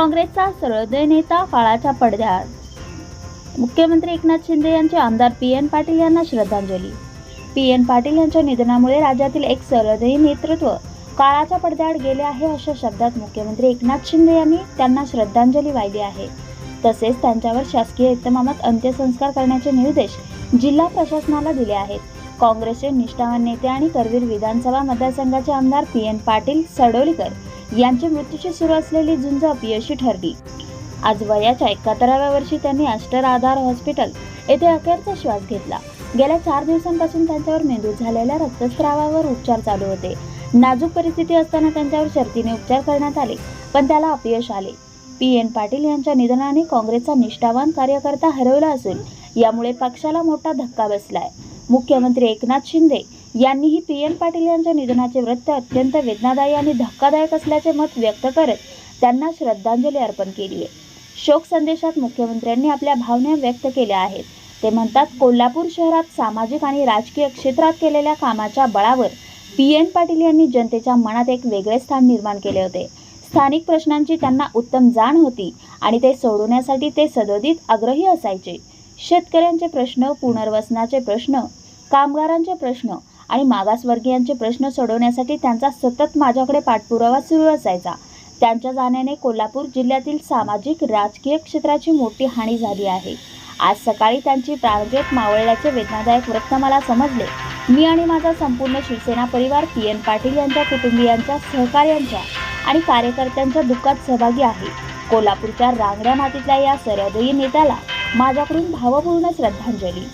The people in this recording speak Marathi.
काँग्रेसचा सर्वोदय नेता काळाच्या पडद्यात मुख्यमंत्री एकनाथ शिंदे यांचे आमदार पी एन पाटील यांना श्रद्धांजली. पी एन पाटील यांच्या निधनामुळे राज्यातील एक सर्वोदयी नेतृत्व काळाच्या पडद्याआड गेले आहे अशा शब्दात मुख्यमंत्री एकनाथ शिंदे यांनी त्यांना श्रद्धांजली वाहिली आहे. तसेच त्यांच्यावर शासकीय इतमामात अंत्यसंस्कार करण्याचे निर्देश जिल्हा प्रशासनाला दिले आहेत. काँग्रेसचे निष्ठावान नेते आणि करवीर विधानसभा मतदारसंघाचे आमदार पी एन पाटील सडोलीकर यांच्या मृत्यूची सुरू असलेली झुंज अपयशी ठरली. आज वयाच्या एकाहत्तराव्या वर्षी त्यांनी अष्टर आधार हॉस्पिटल येथे अखेरचा श्वास घेतला. गेल्या चार दिवसांपासून त्यांच्यावर मेंदूत झालेल्या रक्तस्रावावर उपचार चालू होते. नाजूक परिस्थिती असताना त्यांच्यावर शर्तीने उपचार करण्यात आले पण त्याला अपयश आले. पी. एन. पाटील यांच्या निधनाने काँग्रेसचा निष्ठावान कार्यकर्ता हरवला असून यामुळे पक्षाला मोठा धक्का बसलाय. मुख्यमंत्री एकनाथ शिंदे यांनीही पी एन पाटील यांच्या निधनाचे वृत्त अत्यंत वेदनादायी आणि धक्कादायक असल्याचे मत व्यक्त करत त्यांना श्रद्धांजली अर्पण केली आहे. शोक संदेशात मुख्यमंत्र्यांनी आपल्या भावना व्यक्त केल्या आहेत. ते म्हणतात कोल्हापूर शहरात सामाजिक आणि राजकीय क्षेत्रात केलेल्या कामाच्या बळावर पी एन पाटील यांनी जनतेच्या मनात एक वेगळे स्थान निर्माण केले होते. स्थानिक प्रश्नांची त्यांना उत्तम जाण होती आणि ते सोडवण्यासाठी ते सदोदित आग्रही असायचे. शेतकऱ्यांचे प्रश्न पुनर्वसनाचे प्रश्न कामगारांचे प्रश्न आणि मागासवर्गीयांचे प्रश्न सोडवण्यासाठी त्यांचा सतत माझ्याकडे पाठपुरावा सुरू असायचा. त्यांच्या जाण्याने कोल्हापूर जिल्ह्यातील सामाजिक राजकीय क्षेत्राची मोठी हानी झाली आहे. आज सकाळी त्यांची प्राणज्योत मावळल्याचे वेदनादायक वृत्त मला समजले. मी आणि माझा संपूर्ण शिवसेना परिवार पी एन पाटील यांच्या कुटुंबियांच्या सहकार्यांच्या आणि कार्यकर्त्यांच्या दुःखात सहभागी आहे. कोल्हापूरच्या रांगड्या मातीतल्या या सर्वदयी नेत्याला माझ्याकडून भावपूर्ण श्रद्धांजली.